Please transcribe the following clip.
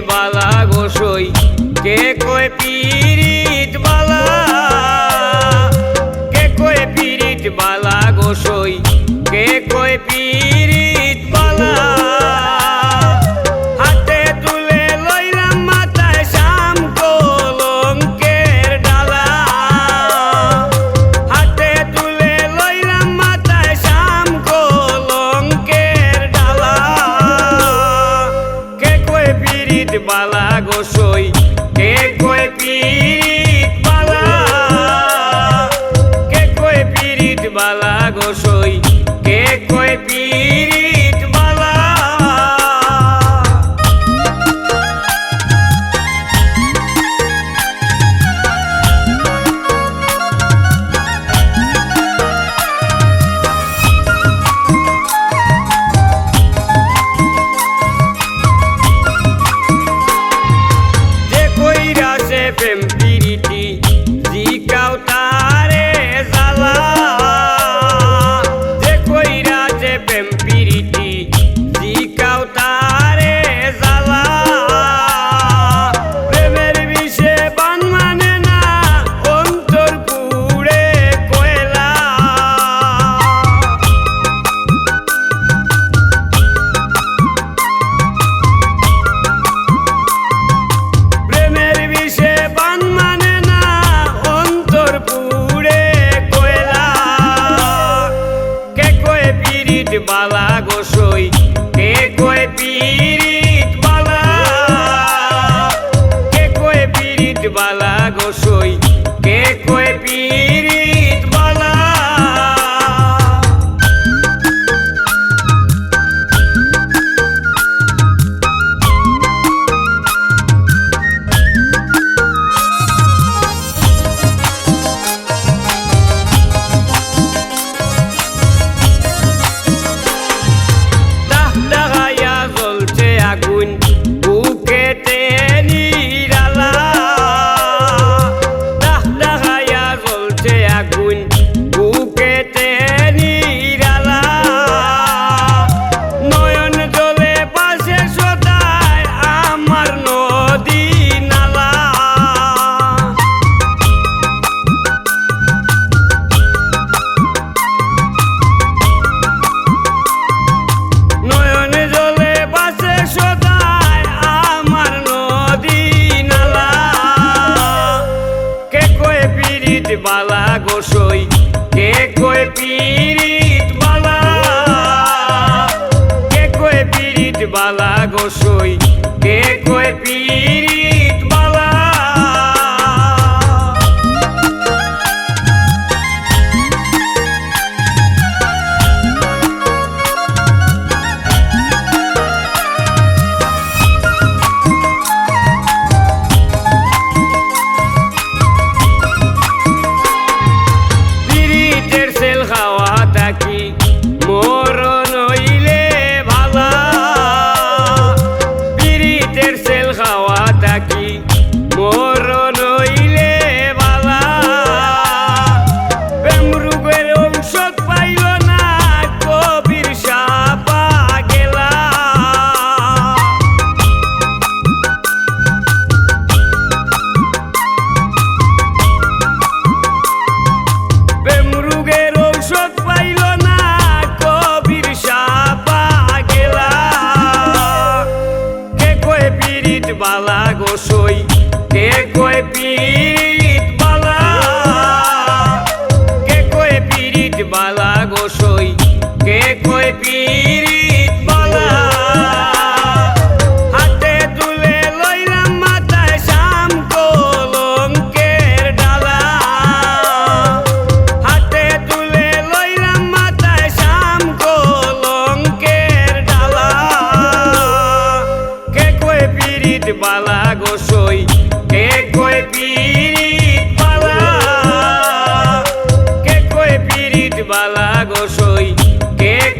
বালা গোসই কে কয় falar pimp. পিরিট বালা গোসই কে কয় পিরিট বালা? কে কয় পিরিট বালা গোসই কে কয় পিরিট বালা গোসই কে কয় পিরিত বালা কে কয় বালা গোসই কয় পিরিত বালা? কে কয় পিরিত বালা গোসই কে কয় পিরিত বালা? হাতে তুলে লইলাম মাথায় শাম কলঙ্কের ডালা। হাতে তুলে লইলাম মাথায় শাম কলঙ্কের ডালা। কে কয় পিরিত বালা গোসই বালা গো সই?